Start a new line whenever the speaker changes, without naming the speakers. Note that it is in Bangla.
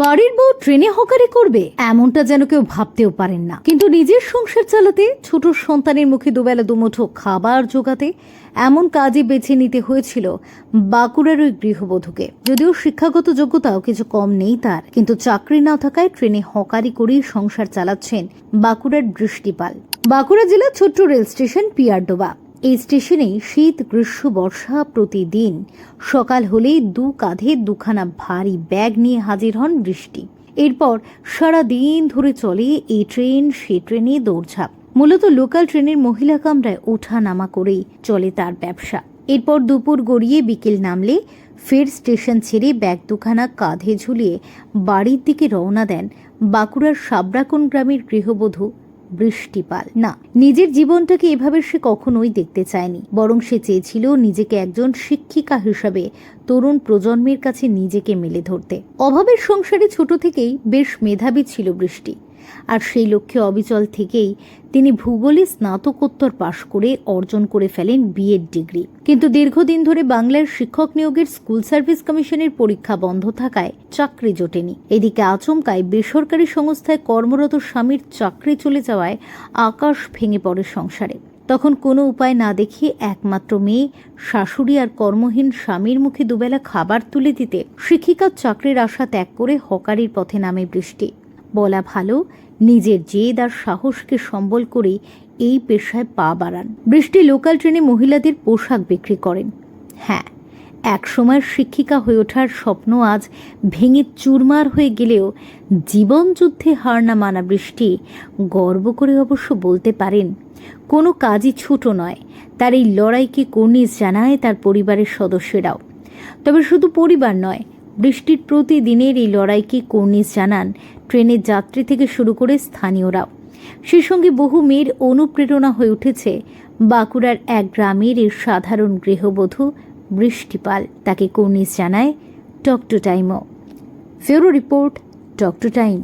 বাড়ির বউ ট্রেনে হকারি করবে, এমনটা যেন কেউ ভাবতেও পারেন না। কিন্তু নিজের সংসার চালাতে, ছোট সন্তানের মুখে দুবেলা দুমুঠো খাবার জোগাতে, এমন কাজে বেছে নিতে হয়েছিল বাঁকুড়ার ওই গৃহবধূকে। যদিও শিক্ষাগত যোগ্যতাও কিছু কম নেই তার, কিন্তু চাকরি না থাকায় ট্রেনে হকারি করেই সংসার চালাচ্ছেন বাঁকুড়ার বৃষ্টিপাল বাঁকুড়া জেলার ছোট্ট রেল স্টেশন পিয়ারডোবা। এই স্টেশনে শীত, গ্রীষ্ম, বর্ষা প্রতিদিন। সকাল হলেই দু কাঁধে দুখানা ভারী ব্যাগ নিয়ে হাজির হন বৃষ্টি। এরপর সারা দিন ধরে চলে এই ট্রেন, সে ট্রেনে দৌড়ঝাঁপ। মূলত লোকাল ট্রেনের মহিলা কামরায় ওঠা নামা করেই চলে তার ব্যবসা। এরপর দুপুর গড়িয়ে বিকেল নামলে ফের স্টেশন ছেড়ে ব্যাগ দুখানা কাঁধে ঝুলিয়ে বাড়ির দিকে রওনা দেন বাঁকুড়ার সাবরাকোন গ্রামের গৃহবধূ বৃষ্টিপাল। না, নিজের জীবনটাকে এভাবে সে কখনোই দেখতে চায়নি। বরং সে চেয়েছিল নিজেকে একজন শিক্ষিকা হিসাবে তরুণ প্রজন্মের কাছে নিজেকে মেলে ধরতে। অভাবের সংসারে ছোট থেকেই বেশ মেধাবী ছিল বৃষ্টি। আর সেই লক্ষ্যে অবিচল থেকেই তিনি ভূগোলে স্নাতকোত্তর পাশ করে অর্জন করে ফেলেন বিএড ডিগ্রি। কিন্তু দীর্ঘদিন ধরে বাংলার শিক্ষক নিয়োগের স্কুল সার্ভিস কমিশনের পরীক্ষা বন্ধ থাকায় চাকরি জোটেনি। এদিকে আচমকায় বেসরকারি সংস্থায় কর্মরত স্বামীর চাকরি চলে যাওয়ায় আকাশ ভেঙে পড়ে সংসারে। তখন কোনো উপায় না দেখিয়ে একমাত্র মেয়ে, শাশুড়ি আর কর্মহীন স্বামীর মুখে দুবেলা খাবার তুলে দিতে শিক্ষিকার চাকরির আশা ত্যাগ করে হকারির পথে নামে বৃষ্টি। বলা ভালো, নিজের জেদ আর সাহসকে সম্বল করে এই পেশায় পা বাড়ান। বৃষ্টি লোকাল ট্রেনে মহিলাদের পোশাক বিক্রি করেন। হ্যাঁ এক সময় শিক্ষিকা হয়ে ওঠার স্বপ্ন আজ ভেঙে চুরমার হয়ে গেলেও জীবনযুদ্ধে হার না মানা বৃষ্টি গর্ব করে অবশ্য বলতে পারেন, কোনো কাজই ছোটো নয়। তার এই লড়াইকে কর্নিশ জানায় তার পরিবারের সদস্যরাও। তবে শুধু পরিবার নয় বৃষ্টির প্রতিদিনের এই লড়াইকে কর্নিশ জানান ট্রেনের যাত্রী থেকে শুরু করে স্থানীয়রাও সেই সঙ্গে বহু মেয়ের অনুপ্রেরণা হয়ে উঠেছে বাঁকুড়ার এক গ্রামের এই সাধারণ গৃহবধূ বৃষ্টিপাল। তাকে কর্নিশ জানায় টক টু টাইমও ফেরো রিপোর্ট টক টু টাইম।